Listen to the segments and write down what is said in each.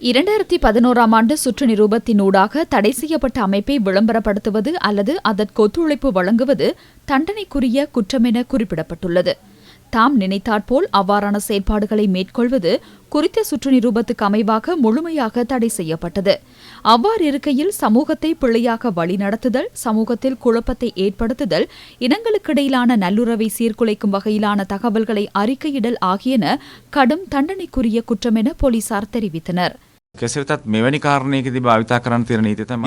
இரண்டாயிரத்தி பதினோராம் ஆண்டு சுற்று நிரூபத்தினூடாக தடை செய்யப்பட்ட அமைப்பை விளம்பரப்படுத்துவது அல்லது அதற்கு ஒத்துழைப்பு வழங்குவது தண்டனைக்குரிய குற்றமென குறிப்பிடப்பட்டுள்ளது. தாம் நினைத்தாற்போல் அவ்வாறான செயற்பாடுகளை மேற்கொள்வது குறித்த சுற்று நிரூபத்துக்கு அமைவாக முழுமையாக தடை செய்யப்பட்டது. அவ்வாறு இருக்கையில் சமூகத்தை பிழையாக வழிநடத்துதல் சமூகத்தில் குழப்பத்தை ஏற்படுத்துதல் இனங்களுக்கிடையிலான நல்லுறவை சீர்குலைக்கும் வகையிலான தகவல்களை அறிக்கையிடல் ஆகியன கடும் தண்டனைக்குரிய குற்றமென போலீசார் தெரிவித்தனர்.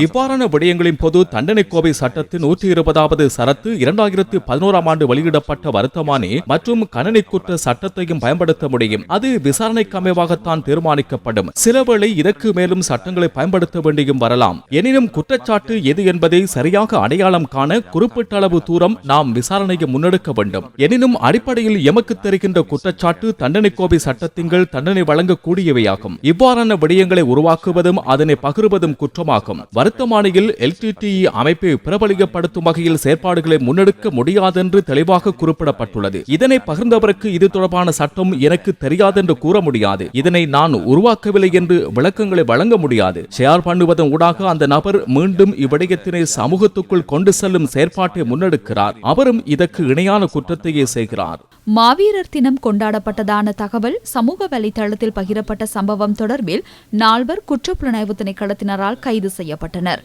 இவ்வாறான விடயங்களின் போது தண்டனைக்கோவை சட்டத்தின் நூற்றி இருபதாவது சரத்து இரண்டாயிரத்தி பதினோராம் ஆண்டு வெளியிடப்பட்ட வருத்தமானி மற்றும் கணனை குற்ற சட்டத்தையும் பயன்படுத்த முடியும். அது விசாரணைக்கு அமைவாகத்தான் தீர்மானிக்கப்படும். சிலவேளை இதற்கு மேலும் சட்டங்களை பயன்படுத்த வேண்டியும் வரலாம். எனினும் குற்றச்சாட்டு எது என்பதை சரியாக அடையாளம் காண குறிப்பிட்ட அளவு தூரம் நாம் விசாரணையை முன்னெடுக்க வேண்டும். எனினும் அடிப்படையில் எமக்கு தெரிகின்ற குற்றச்சாட்டு தண்டனை கோவை சட்டத்தின் தண்டனை வழங்கக்கூடியவையாகும். இவ்வாறான விடயங்களை உருவாக்குவதும் அதனை பகிர்வதும் குற்றமாகும். வருத்தமானியில் எல்டிடிஇ அமைப்பை பிரபலியப்படுத்தும் வகையில் செயற்பாடுகளை முன்னெடுக்க முடியாதென்று தெளிவாக குறிப்பிடப்பட்டுள்ளது. இதனை பகிர்ந்தவருக்கு இது தொடர்பான சட்டம் எனக்கு தெரியாதென்று கூற முடியாது. இதனை நான் உருவாக்கவில்லை என்று விளக்கங்களை வழங்க முடியாது. ஷேர் பண்ணுவதன் ஊடாக அந்த நபர் மீண்டும் இவ்விடயத்தினை சமூகத்துக்குள் கொண்டு செல்லும் செயற்பாட்டை முன்னெடுக்கிறார். அவரும் இதற்கு இணையான குற்றத்தையே செய்கிறார். மாவீரர் தினம் கொண்டாடப்பட்டதான தகவல் சமூக வலைதளத்தில் பகிரப்பட்ட சம்பவம் தொடர்பில் நால்வர் குற்றப்புலனாய்வு திணைக்களத்தினரால் கைது செய்யப்பட்டனர்.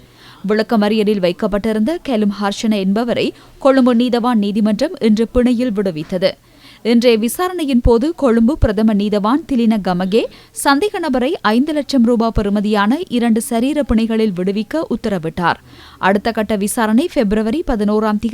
விளக்கமறியலில் வைக்கப்பட்டிருந்த கெலும் ஹர்ஷன என்பவரை கொழும்பு நீதவான் நீதிமன்றம் இன்று பிணையில் விடுவித்தது. இன்றைய விசாரணையின் போது கொழும்பு பிரதம நீதவான் திலின கமகே சந்தேக நபரை ஐந்து லட்சம் ரூபாய் பெறுமதியான இரண்டு சரீர பிணைகளில் விடுவிக்க உத்தரவிட்டார். அடுத்த கட்ட விசாரணை பிப்ரவரி பதினோராம்